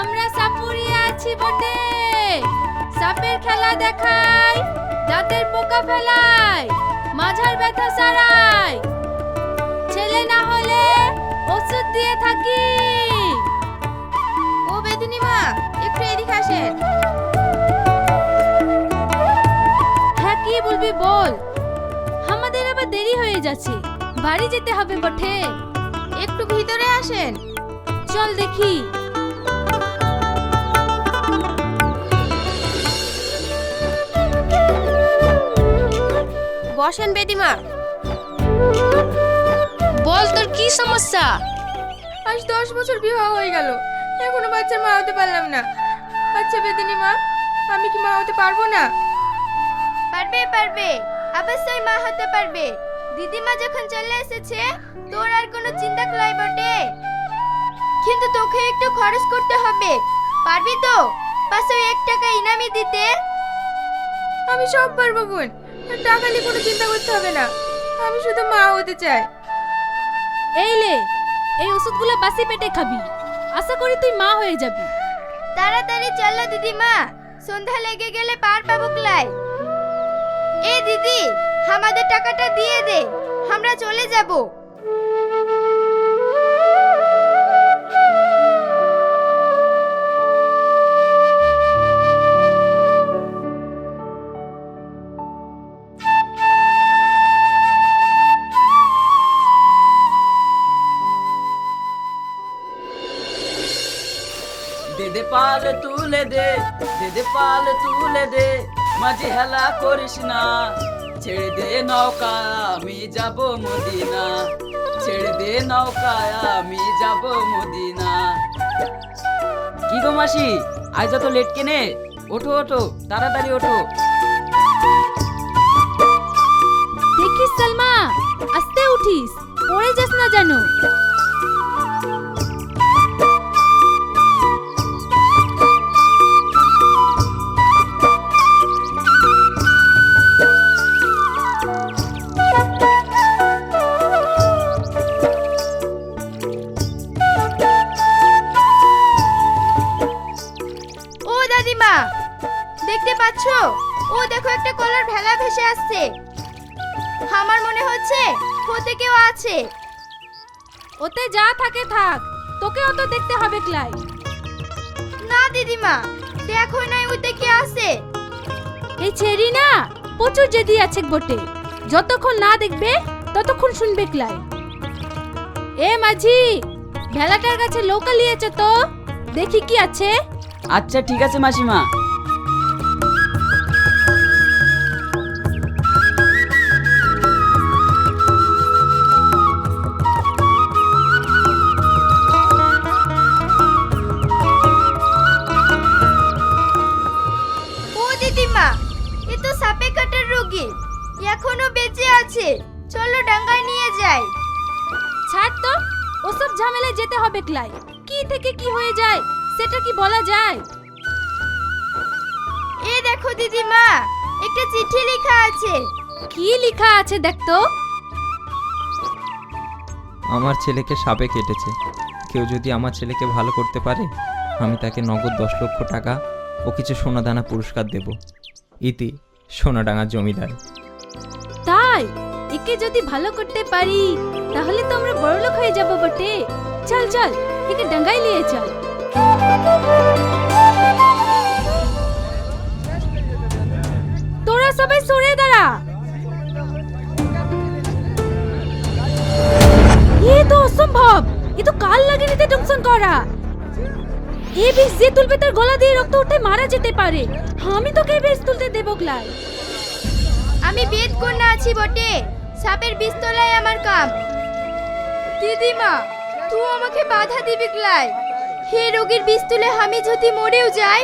আমরা সাপুরিয়া আছি বটে। সাপের খেলা দেখাই দাঁতের পোকা ফেলাই মাঝার ব্যথা সারাই ছেলে না হলে ওষুধ দিয়ে থাকি। ও বেদিনী মা একটু এদিকে আসেন। হ্যাঁ কি বলবি বল। আমাদের আবার দেরি হয়ে যাচ্ছে। বাড়ি যেতে হবে বটে। একটু ভিতরে আসেন। চল দেখি। বসেন বেদিমা। বল তোর কি সমস্যা? আজ দশ বছর বিবাহ হয়ে গেল। এখনও বাচ্চার মা হতে পারলাম না। আচ্ছা বেদিনী মা আমি কি মা হতে পারব না? পারবে পারবে। অবশ্যই মা হতে পারবে। দিদিমা যখন চলে এসেছে তোর আর কোনো চিন্তা কলাই বটে। কিন্তু তোকে একটু খরচ করতে হবে। পারবি তো? পাঁচশো এক টাকা ইনামি দিতে। আমি সব পারব বোন। টাকা নিয়ে কোনো চিন্তা করতে হবে না। আমি শুধু মা হতে চাই। এই লে এই ওষুধগুলো বাসি পেটে খাবি। আশা করি তুই মা হয়ে যাবি। তাড়াতাড়ি চলো দিদিমা সন্ধ্যা লেগে গেলে পার পাবো ক্লাই এ দিদি আমাদের টাকাটা দিয়ে দে। আমরা চলে যাব। পাল তুলে দে দে পাল তুলে দে মাঝে হেলা করিস না। ছেড়ে দে নৌকা আমি যাব মদিনা। ছেড়ে দে নৌকা আমি যাব মদিনা। কি গো মাসি, আজ যত লেট কেনে? ওঠো ওঠো, তাড়াতাড়ি ওঠো। দেখিস সালমা, আস্তে উঠিস, পড়ে যাস না জানো ক্লাই না দিদিমা দেখো নাই ওতে কি আছে। এই চেরি না প্রচুর জেদি আছে বটে। যতক্ষণ না দেখবে ততক্ষণ শুনবে ক্লাই। এ মাঝি ভেলাটার কাছে নৌকা লিয়েছে তো দেখি কি আছে। আচ্ছা ঠিক আছে মাসিমা। সাপে কাটার রোগী। এখনও বেঁচে আছে। চলো ডাঙ্গায় নিয়ে যাই। ছাড় তো ওসব ঝামেলায় যেতে হবে ক্লাই। কি থেকে কি হয়ে যায় সেটা কি বলা যায়? এ দেখো দিদিমা একটা চিঠি লেখা আছে। কি লেখা আছে দেখ তো। আমার ছেলেকে সাপে কেটেছে। কেউ যদি আমার ছেলেকে ভালো করতে পারে আমি তাকে নগদ দশ লক্ষ টাকা ও কিছু সোনাদানা পুরস্কার দেব। ইতি সোনাডাঙ্গা জমিদার। তাই? একে যদি ভালো করতে পারি, তাহলে তো আমরা বড়লোক হয়ে যাব বটে। চল চল, একে ডাঙ্গাই নিয়ে চল। তোরা সবাই সরে দাঁড়া। এ তো অসম্ভব! এ তো কাল লাগে নিতে টংশন করা। এ বিষ যে তুলবে তার গলা দিয়ে রক্ত উঠে মারা যেতে পারে। আমি তোকে বিষ তুলতে দেবো ক্লাই আমি বেদ কন্যা আছি বটে। সাপের বিস্তলায় আমার কাম দিদিমা, তুই আমাকে বাধা দিবি ক্লাই হে রোগীর বিস্তুলে আমি যদি মরেও যাই,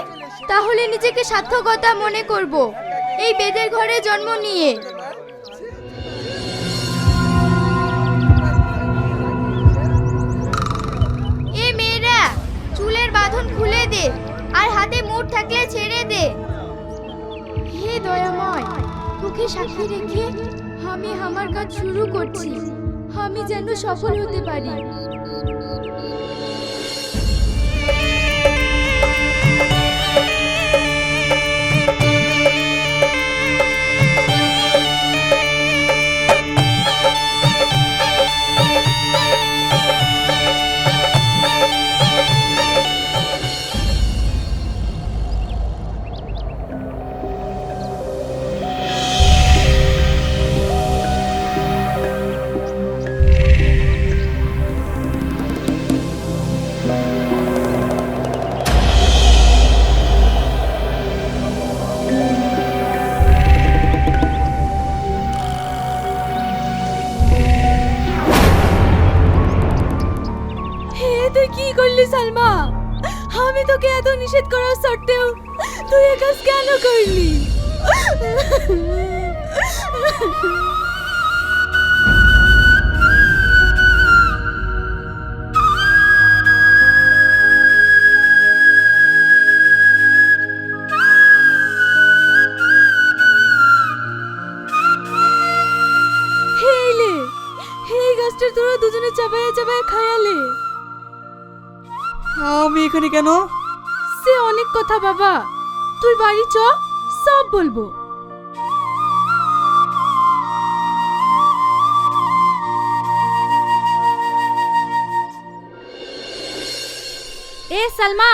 তাহলে নিজেকে সার্থকতা মনে করব। এই বেদের ঘরে জন্ম নিয়ে। চুলের বাঁধন খুলে দে, আর হাতে মুঠ থাকলে ছেড়ে দে। হে দয়াময়, তোকে সাক্ষী রেখে আমি আমার কাজ শুরু করছি। আমি যেন সফল হতে পারি। নিষেধ করার সত্ত্বেও তুই এ কাজ কেন করলি? তোরা দুজনে চাপায়া চাপায়া খায়ালে আমি এখানে কেন? সে অনেক কথা বাবা। তুই বাড়ি চ সব বলব। এ সালমা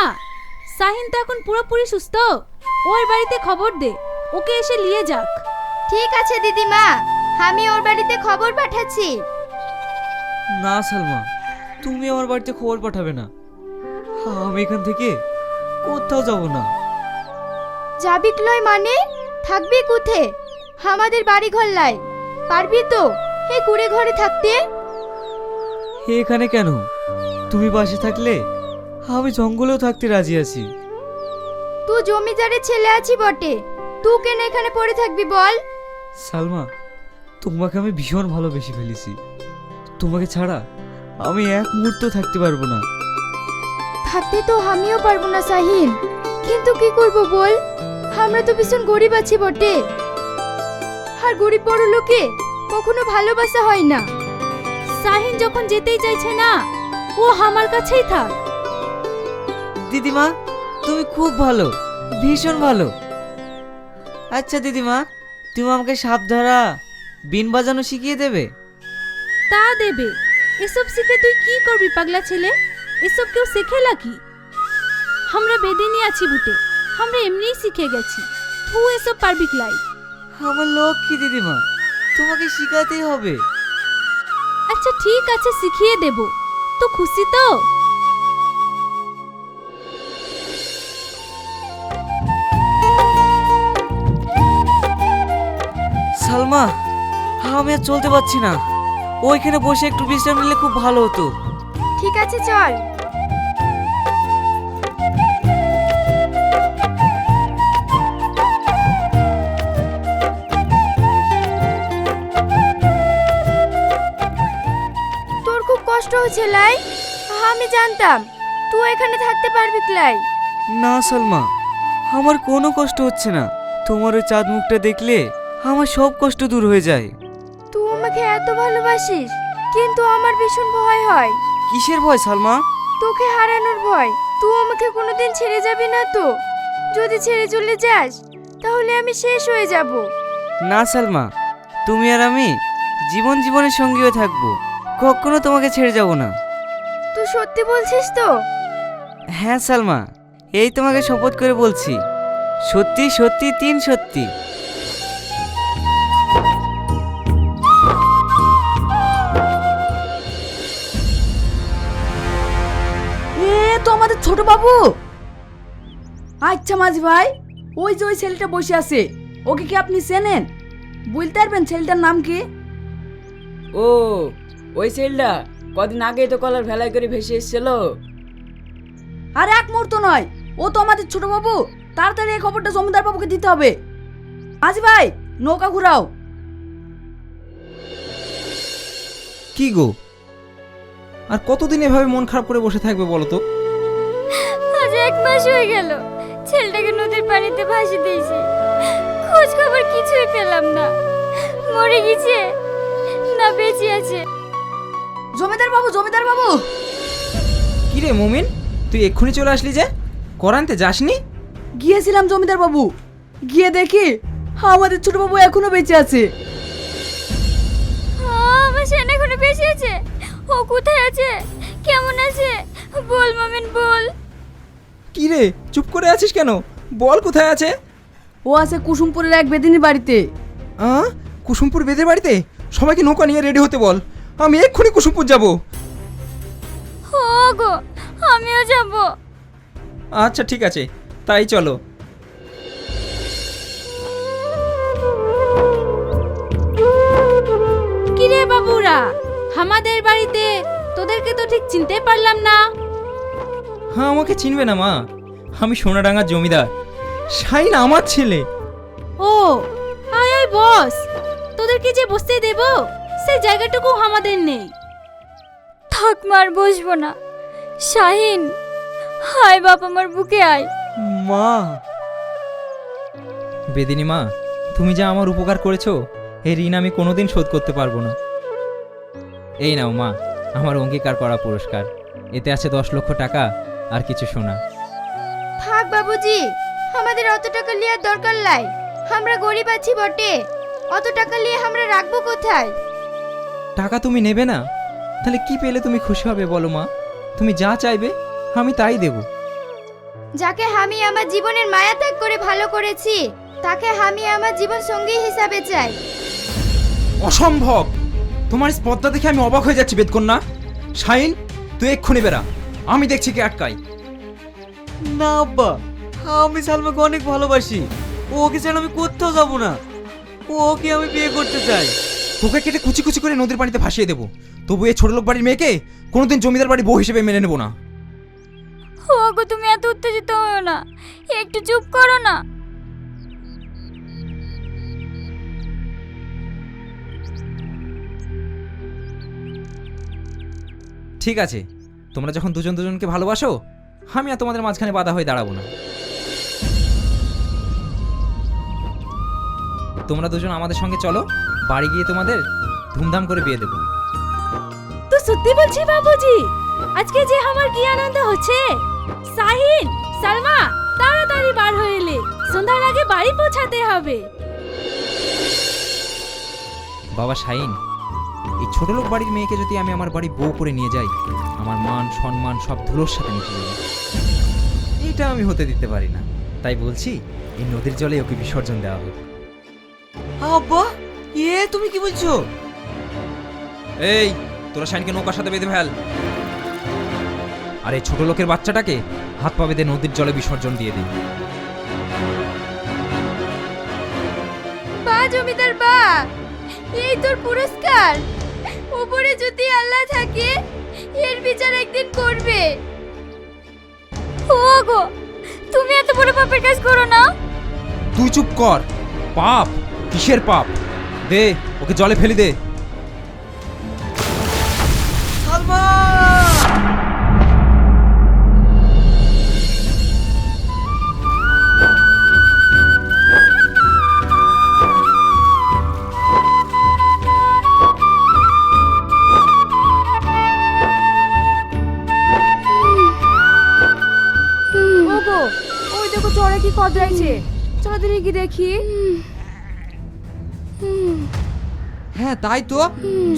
সাহিন তো এখন পুরোপুরি সুস্থ। ওর বাড়িতে খবর দে ওকে এসে নিয়ে যাক। ঠিক আছে দিদিমা। আমি ওর বাড়িতে খবর পাঠাচ্ছি। না সালমা তুমি আমার বাড়িতে খবর পাঠাবে না। আমি এখান থেকে কোথাও যাব না। যাবি লয় মানে? থাকবি কুথে? আমাদের বাড়ি ঘর লাই। পারবি তো? এই কুড়ে ঘরে থাকতে? হে এখানে কেন? তুমি পাশে থাকলে আমি জঙ্গলেও থাকতে রাজি আছি। তুই জমিদারের ছেলে আছি বটে। তুই কেন এখানে পড়ে থাকবি বল? সালমা তোমাকে আমি ভীষণ ভালোবেসে ফেলেছি। তোমাকে ছাড়া আমি এক মুহূর্ত থাকতে পারব না। থাকতে তো আমিও পারব না সাহিন কিন্তু কি করব বল? আমরা তো ভীষণ গরিব আছি বটে। আর গরিব বড় লোকে কখনো ভালোবাসা হয় না। সাহিন যখন যেতেই চাইছে না ও আমার কাছেই থাক। দিদিমা তুমি খুব ভালো ভীষণ ভালো। আচ্ছা দিদিমা তুমি আমাকে সাপ ধরা বিন বাজানো শিখিয়ে দেবে? তা দেবে। এসব শিখে তুই কি করবি পাগলা ছেলে? এসব কেউ শেখে নাকি? আমরা বেদিনী আছি বুটে আমরা এমনিই শিখে গেছি। তুই এসব পারবি ক্লাই আমার লক্ষ্মী দিদিমা তোমাকে শিখাতেই হবে। আচ্ছা ঠিক আছে শিখিয়ে দেব। তো খুশি তো? সালমা আমি আর চলতে পারছি না। ওইখানে বসে একটু বিশ্রাম নিলে খুব ভালো হতো। ঠিক আছে চল। তোর খুব কষ্ট হচ্ছে লাই। আমি জানতাম। তুই এখানে থাকতে পারবি ক্লাই না সালমা আমার কোনো কষ্ট হচ্ছে না। তোমার ওই চাঁদ মুখটা দেখলে আমার সব কষ্ট দূর হয়ে যায়। তুই আমাকে এত ভালোবাসিস কিন্তু আমার ভীষণ ভয় হয়। কিসের ভয় সালমা? তোকে হারানোর ভয়। তুই আমাকে কোনোদিন ছেড়ে যাবি না তো? যদি ছেড়ে চলে যাস তাহলে আমি শেষ হয়ে যাব। না সালমা। তুমি আর আমি জীবন জীবনের সঙ্গী হয়ে থাকব। কখনো তোমাকে ছেড়ে যাব না। তুই সত্যি বলছিস তো? হ্যাঁ সালমা। এই তোমাকে শপথ করে বলছি। সত্যি সত্যি তিন সত্যি। ছোট বাবু। আচ্ছা মাঝি ভাই ওই যে ওই ছেলেটা বসে আছে ওকে কি আপনি চেনেন? বলতে পারবেন ছেলেটার নাম কি? ও ওই ছেলেটা কদিন আগে তো কলার ভেলাই করে ভেসে এসেছিল। আর এক মুহূর্ত নয় ও তো আমাদের ছোট বাবু তাড়াতাড়ি এই খবরটা জমিদার বাবুকে দিতে হবে। মাঝি ভাই নৌকা ঘুরাও। কি গো? আর কতদিন এভাবে মন খারাপ করে বসে থাকবে বলো তো? মাস হয়ে গেল। ছেলেটাকে নদীর পানিতে ভাসিয়ে দিয়েছি। খোঁজ খবর কিছুই পেলাম না। মরে গেছে। না বেঁচে আছে। জমিদার বাবু জমিদার বাবু! কি রে মুমিন? তুই এক্ষুনি চলে আসলি যে? করানতে যাসনি? গিয়েছিলাম জমিদার বাবু। গিয়ে দেখি আমাদের ছোট বাবু এখনও বেঁচে আছে। আমার সেন এখনও বেঁচে আছে। ও কোথায় আছে? কেমন আছে? বল মামিন বল। কি রে? চুপ করে আছিস কেন? বল কোথায় আছে? ও আছে কুসুমপুরের এক বেদিনীর বাড়িতে। আ? কুসুমপুর বেদের বাড়িতে? সবাইকে নৌকা নিয়ে রেডি হতে বল। আমি এক্ষুনি কুসুমপুর যাব। গো আমিও যাব। আচ্ছা ঠিক আছে। তাই চলো। কিরে বাবুরা? আমাদের বাড়িতে তোদেরকে তো ঠিক চিনতে পারলাম না। হ্যাঁ আমাকে চিনবে না মা। আমি সোনাডাঙ্গার জমিদার। শাইন আমার ছেলে। ও আয় আয় বস। তোদেরকে যে বসতে দেব সেই জায়গাটুকু আমাদের নেই। থাক মার বসবো না। শাহিন হায় বাপ আমার বুকে আয়। মা। বেদিনী মা তুমি যা আমার উপকার করেছ এই ঋণ আমি কোনোদিন শোধ করতে পারব না। এই নাও মা আমার অঙ্গীকার করা পুরস্কার। এতে আছে দশ লক্ষ টাকা আর কিছু শোনা। থাক বাবুজি আমাদের অত টাকা লিয়ার দরকার নাই। আমরা গরিব আছি বটে। অত টাকা নিয়ে আমরা রাখব কোথায়? টাকা তুমি নেবে না? তাহলে কি পেলে তুমি খুশি হবে বলো মা? তুমি যা চাইবে আমি তাই দেব। যাকে আমি আমার জীবনের মায়া ত্যাগ করে ভালো করেছি তাকে আমি আমার জীবন সঙ্গী হিসাবে চাই। অসম্ভব! তোমার স্পর্ধা দেখে আমি অবাক হয়ে যাচ্ছি বেদকন্যা। শাইন তুই এক্ষুনি বেরা আমি দেখছি কে আটকাই না আব্বা আমি সালমাকে অনেক ভালোবাসি। ওকে ছাড়া আমি কোথাও যাব না। ওকে আমি বিয়ে করতে চাই। তোকে কেটে কুচি কুচি করে নদীর পানিতে ভাসিয়ে দেবো। তবু এই ছোট লোক বাড়ির মেয়েকে কোনোদিন জমিদার বাড়ি বউ হিসেবে মেনে নেব না। ওগো তুমি এত উত্তেজিত হও না। একটু চুপ করো না। ঠিক আছে। তোমরা যখন দুজন দুজনকে ভালোবাসো আমি আর তোমাদের মাঝখানে বাধা হয়ে দাঁড়াবো না। তোমরা দুজন আমাদের সঙ্গে চলো বাড়ি গিয়ে তোমাদের ধুমধাম করে বিয়ে দেবো। তো সত্যি বলছি বাবুজি আজকে যে আমার কি আনন্দ হচ্ছে? সাহিন সালমা তাড়াতাড়ি বার হয়ে এলে সন্ধ্যার আগে বাড়ি পৌঁছাতে হবে। বাবা শাইন এই ছোট লোক বাড়ির মেয়েকে যদি আমি আমার বাড়ি বউ করে নিয়ে যাই আমার মান সম্মান সব ধুলোর সাথে মিশে যাবে। এটা আমি হতে দিতে পারি না। তাই বলছি এই নদীর জলে ওকে বিসর্জন দেওয়া হোক। আব্বা এ তুমি কি বলছো? এই তোরা শাইনকে নৌকার সাথে বেঁধে ফেল। আর এই ছোট লোকের বাচ্চাটাকে হাত পা বেঁধে নদীর জলে বিসর্জন দিয়ে দিই বা জমিদার বা এই তোর পুরস্কার। উপরে যদি আল্লাহ থাকে এর বিচার একদিন করবে। ওগো, তুমি এত বড় পাপের কাজ করো না। তুই চুপ কর। পাপ, কিসের পাপ? দে, ওকে জলে ফেলি দে। কদরাইছে চলো দিনে কি দেখি। হ্যাঁ তাই তো।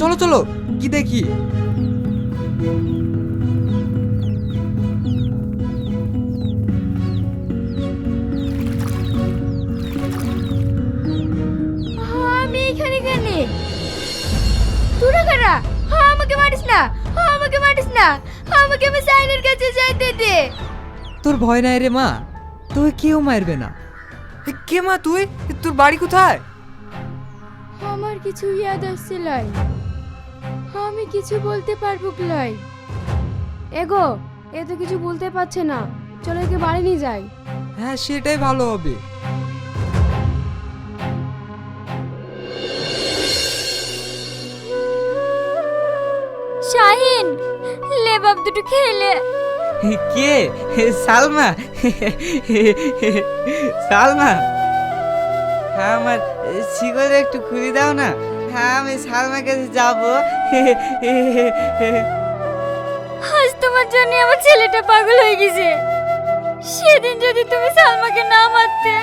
চলো চলো কি দেখি। আমি এখানে কেন? তোরা কারা? হ্যাঁ আমাকে মারিস না। হ্যাঁ আমাকে মারিস না। আমাকে আমি সাইনের কাছে যাইতে দে। তোর ভয় নাই রে মা। তোকে কেউ মারবে না। কে মা তুই? তোর বাড়ি কোথায়? আমার কিছু ইয়াদ আসছে লাই। আমি কিছু বলতে পারব কি লাই? এগো এ তো কিছু বলতে পারছে না। চলো একে বাড়ি নিয়ে যাই। হ্যাঁ সেটাই ভালো হবে। শাহিন লে বাপ দুটো খেলে। কে? সালমা। সালমা। হ্যাঁ আমার শিকড় একটু খুলে দাও না। হ্যাঁ আমি সালমার কাছে যাব। আজ তোমার জন্য আমার ছেলেটা পাগল হয়ে গেছে। সেদিন যদি তুমি সালমাকে না মারতে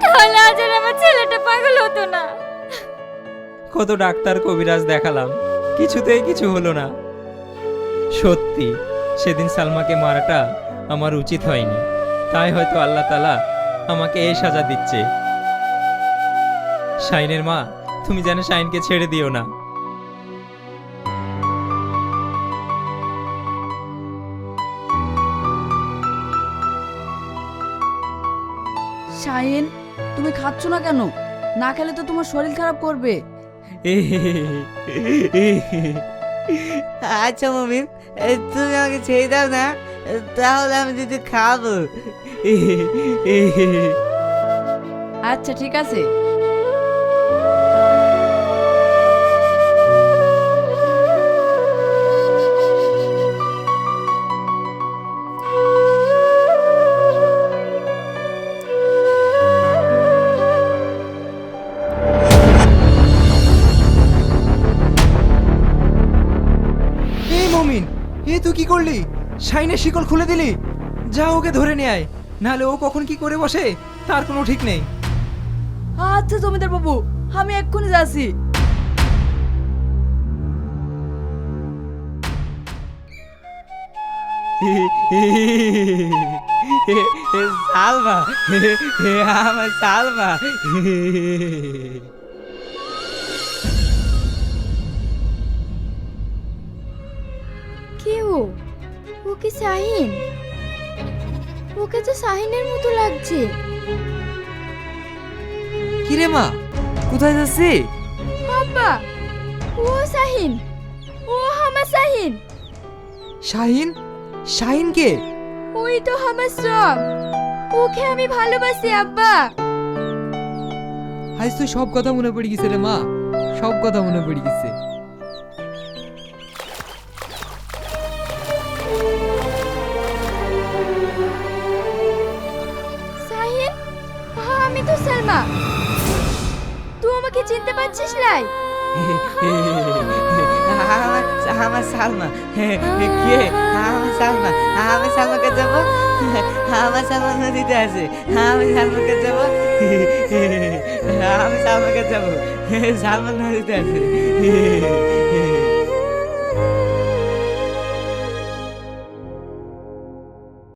তাহলে আজ আর আমার ছেলেটা পাগল হতো না। কত ডাক্তার কবিরাজ দেখালাম। কিছুতেই কিছু হলো না। সত্যি। সেদিন সালমাকে মারাটা আমার উচিত হয়নি তাই হয়তো আল্লাহ তালা আমাকে এ সাজা দিচ্ছে শাইনের মা তুমি যেন শাইনকে ছেড়ে দিও না শাহিন তুমি খাচ্ছ না কেন না খেলে তো তোমার শরীর খারাপ করবে আচ্ছা মমিম তুমি আমাকে ছেড়ে দাও না তাহলে আমি যদি খাব। আচ্ছা ঠিক আছে। করলি শাইনের শিকল খুলে দিলি যা ওকে ধরে নিয়ে আয় নাহলে ও কখন কি করে বসে তার কোনো ঠিক নেই আচ্ছা জমিদার বাবু আমি এক্ষুনি যাচ্ছি সালমা আমার সালমা কি শাহিন? ওকে তো শাহিনের মতো লাগছে। কিরে মা? কোথায় যাচ্ছে? আব্বা ও শাহিন ও আমার শাহিন। শাহিন? শাহিন কে? ওই তো সব ওকে আমি ভালোবাসি আব্বা। আজ তো সব কথা মনে পড়ে গেছে রে মা। সব কথা মনে পড়ে গেছে। পারছিস আমার আমার সালমা কে আমার সালমা আমি সালমাকে যাব আমার সালমা নদীতে আছে আমি সালমাকে যাব আমি সালমাকে যাব সালমা নদীতে আছে